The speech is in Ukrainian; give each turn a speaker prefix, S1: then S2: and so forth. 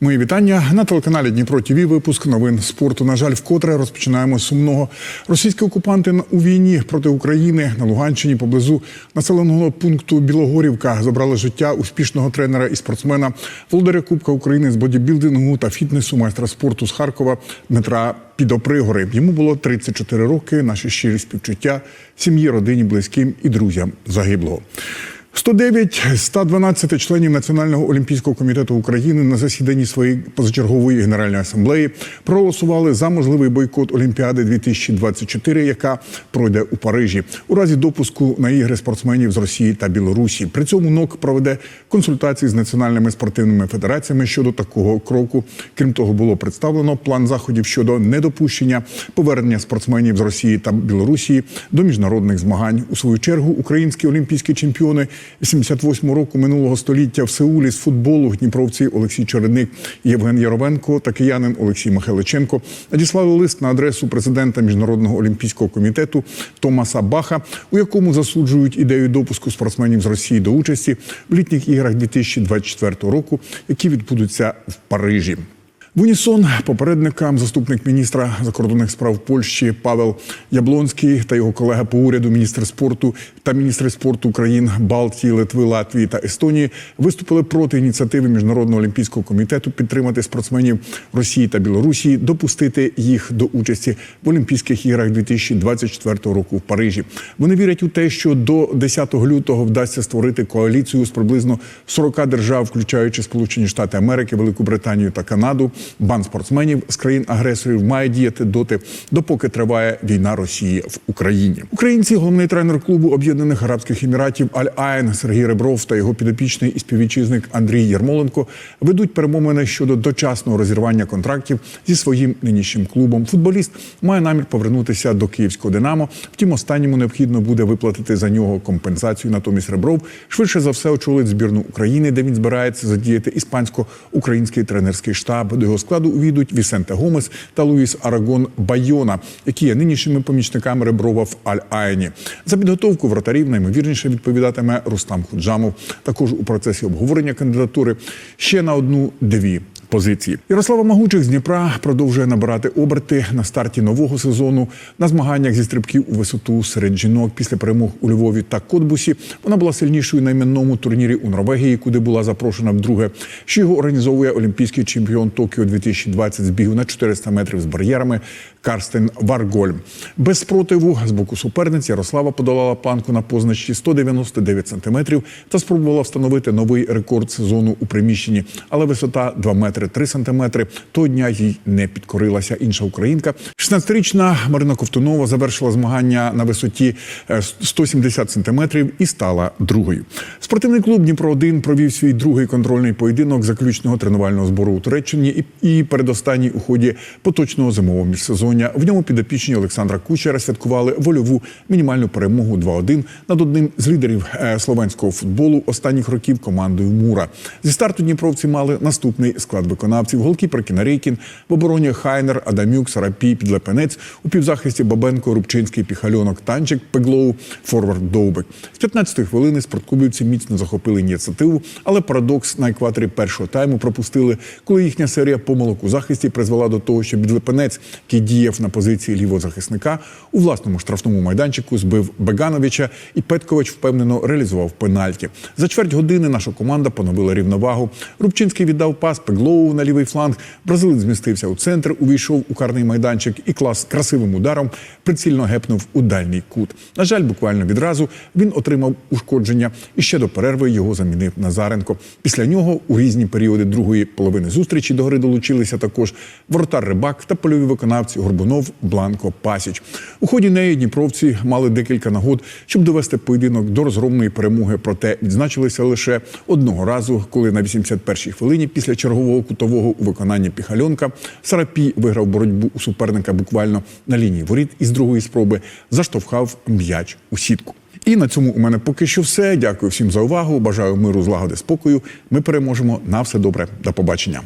S1: Мої вітання на телеканалі Дніпро ТІВІ. Випуск новин спорту. На жаль, вкотре розпочинаємо сумного. Російські окупанти у війні проти України на Луганщині поблизу населеного пункту Білогорівка забрали життя успішного тренера і спортсмена володаря Кубка України з бодібілдингу та фітнесу майстра спорту з Харкова Дмитра Підопригори. Йому було 34 роки. Наші щирі співчуття сім'ї, родині, близьким і друзям загиблого. 109 з 112 членів Національного олімпійського комітету України на засіданні своєї позачергової генеральної асамблеї проголосували за можливий бойкот Олімпіади 2024, яка пройде у Парижі у разі допуску на ігри спортсменів з Росії та Білорусі. При цьому НОК проведе консультації з національними спортивними федераціями щодо такого кроку. Крім того, було представлено план заходів щодо недопущення повернення спортсменів з Росії та Білорусі до міжнародних змагань. У свою чергу українські олімпійські чемпіони 88 року минулого століття в Сеулі з футболу дніпровці Олексій Чередник Євген Яровенко та киянин Олексій Михайличенко надіслали лист на адресу президента міжнародного олімпійського комітету Томаса Баха, у якому засуджують ідею допуску спортсменів з Росії до участі в літніх іграх 2024 року, які відбудуться в Парижі. В унісон попередникам заступник міністра закордонних справ Польщі Павел Яблонський та його колега по уряду, міністр спорту та міністри спорту країн Балтії, Литви, Латвії та Естонії виступили проти ініціативи міжнародного олімпійського комітету підтримати спортсменів Росії та Білорусі, допустити їх до участі в Олімпійських іграх 2024 року в Парижі. Вони вірять у те, що до 10 лютого вдасться створити коаліцію з приблизно 40 держав, включаючи Сполучені Штати Америки, Велику Британію та Канаду. Бан спортсменів з країн-агресорів має діяти доти, допоки триває війна Росії в Україні. Українці, головний тренер клубу Об'єднаних Арабських Еміратів Аль Айн Сергій Ребров та його підопічний і співвітчизник Андрій Єрмоленко ведуть перемовини щодо дочасного розірвання контрактів зі своїм нинішнім клубом. Футболіст має намір повернутися до київського Динамо. Втім, останньому необхідно буде виплатити за нього компенсацію. Натомість Ребров швидше за все очолить збірну України, де він збирається задіяти іспансько-український тренерський штаб. Його складу увійдуть Вісенте Гомес та Луїс Арагон Байона, які є нинішніми помічниками Реброва в Аль-Айні. За підготовку вратарів наймовірніше відповідатиме Рустам Худжамов. Також у процесі обговорення кандидатури ще на одну-дві позиції. Ярослава Магучих з Дніпра продовжує набирати оберти на старті нового сезону на змаганнях зі стрибків у висоту серед жінок після перемог у Львові та Котбусі. Вона була сильнішою на іменному турнірі у Норвегії, куди була запрошена вдруге. Ще його організовує олімпійський чемпіон Токіо 2020 з бігу на 400 метрів з бар'єрами Карстен Варголь. Без спротиву з боку суперниць Ярослава подолала планку на позначці 199 сантиметрів та спробувала встановити новий рекорд сезону у приміщенні, але висота 2 метри 3 сантиметри. Того дня їй не підкорилася інша українка. 16-річна Марина Ковтунова завершила змагання на висоті е, 170 сантиметрів і стала другою. Спортивний клуб Дніпро 1 провів свій другий контрольний поєдинок заключного тренувального збору у Туреччині і передостанній у ході поточного зимового міжсезоння. В ньому підопічні Олександра Кучера святкували вольову мінімальну перемогу 2-1 над одним з лідерів е, словенського футболу останніх років командою Мура. Зі старту дніпровці мали наступний склад виконавців: голкіпер Кінарейкін, в обороні Хайнер, Адамюк, Сарапій, Підлепенець, у півзахисті Бабенко, Рубчинський, Піхальонок, Танчик, Пеглоу, Форвард Довбик. З 15-ї хвилини спорткубівці міцно захопили ініціативу, але парадокс на екваторі першого тайму пропустили, коли їхня серія помилок у захисті призвела до того, що Підлепенець, який діяв на позиції лівого захисника, у власному штрафному майданчику збив Бегановича, і Петкович впевнено реалізував пенальті. За чверть години наша команда поновила рівновагу. Рубчинський віддав пас Пеглоу на лівий фланг. Бразилець змістився у центр, увійшов у карний майданчик і клас красивим ударом прицільно гепнув у дальній кут. На жаль, буквально відразу він отримав ушкодження і ще до перерви його замінив Назаренко. Після нього у різні періоди другої половини зустрічі до гри долучилися також воротар Рибак та польові виконавці Горбунов, Бланко, Пасіч. У ході неї дніпровці мали декілька нагод, щоб довести поєдинок до розгромної перемоги. Проте відзначилися лише одного разу, коли на 81-й хвилині після чергового кутового у виконанні Піхальонка Сарапій виграв боротьбу у суперника буквально на лінії воріт і з другої спроби заштовхав м'яч у сітку. І на цьому у мене поки що все. Дякую всім за увагу. Бажаю миру, злагоди, спокою. Ми переможемо. На все добре. До побачення.